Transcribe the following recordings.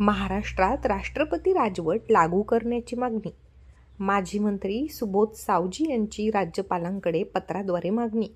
महाराष्ट्रात राष्ट्रपती राजवट लागू करण्याची मागणी. माजी मंत्री सुबोध सावजी यांची राज्यपालांकडे पत्राद्वारे मागणी.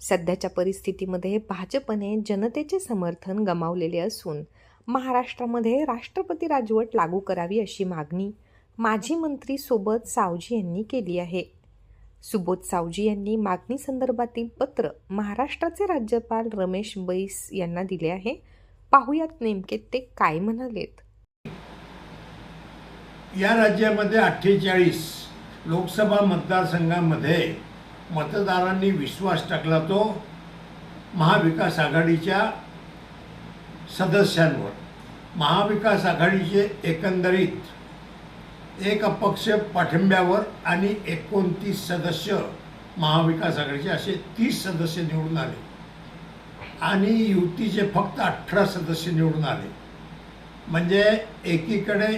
सध्याच्या परिस्थितीमध्ये भाजपने जनतेचे समर्थन गमावलेले असून महाराष्ट्रामध्ये राष्ट्रपती राजवट लागू करावी अशी मागणी माजी मंत्री सोबत सावजी यांनी केली आहे. सुबोध सावजी यांनी मागणी संदर्भातील पत्र महाराष्ट्राचे राज्यपाल रमेश बैस यांना दिले आहे. पाहुयात नेमके ते काय म्हणालेत. या राज्यामध्ये अठ्ठेचाळीस लोकसभा मतदारसंघामध्ये मतदारांनी विश्वास टाकला तो महाविकास आघाडीच्या सदस्यांवर. महाविकास आघाडीचे एकंदरीत एक अपक्ष पाठिंब्यावर आणि एकोणतीस सदस्य महाविकास आघाडीचे असे तीस सदस्य निवडून आले. आणि युतीचे फक्त अठरा सदस्य निवडून आले. म्हणजे एकीकडे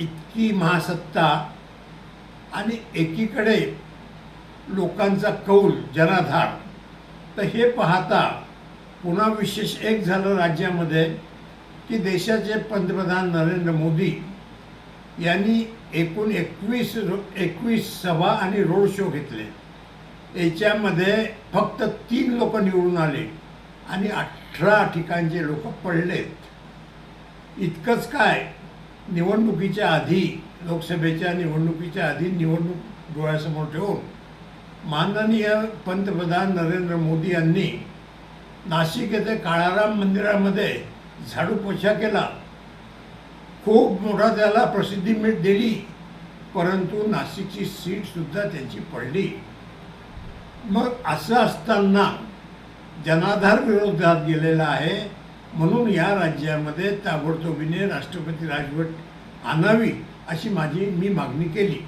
इतकी महासत्ता आणि एकीकडे लोकांचा कौल जनाधार. तर हे पाहता पुन्हा विशेष एक झालं राज्यामध्ये की देशाचे पंतप्रधान नरेंद्र मोदी यांनी एकूण एकवीस रो एकवीस सभा आणि रोड शो घेतले. याच्यामध्ये फक्त तीन लोक निवडून आले. आणि अठरा ठिकाणचे लोक पडलेत इतकंच काय निवडणुकीच्या आधी लोकसभेच्या निवडणुकीच्या आधी निवडणूक डोळ्यासमोर ठेवून माननीय पंतप्रधान नरेंद्र मोदी यांनी नाशिक येथे काळाराम मंदिरामध्ये झाडू पोछा केला. खूप मोठा त्याला प्रसिद्धी मिळ दिली परंतु नाशिकची सीटसुद्धा त्यांची पडली. मग असं असताना जनाधार विरोधात गेलेला आहे. म्हणून या राज्यामध्ये ताबडतोबीने राष्ट्रपती राजवट आणावी अशी माझी मी मागणी केली.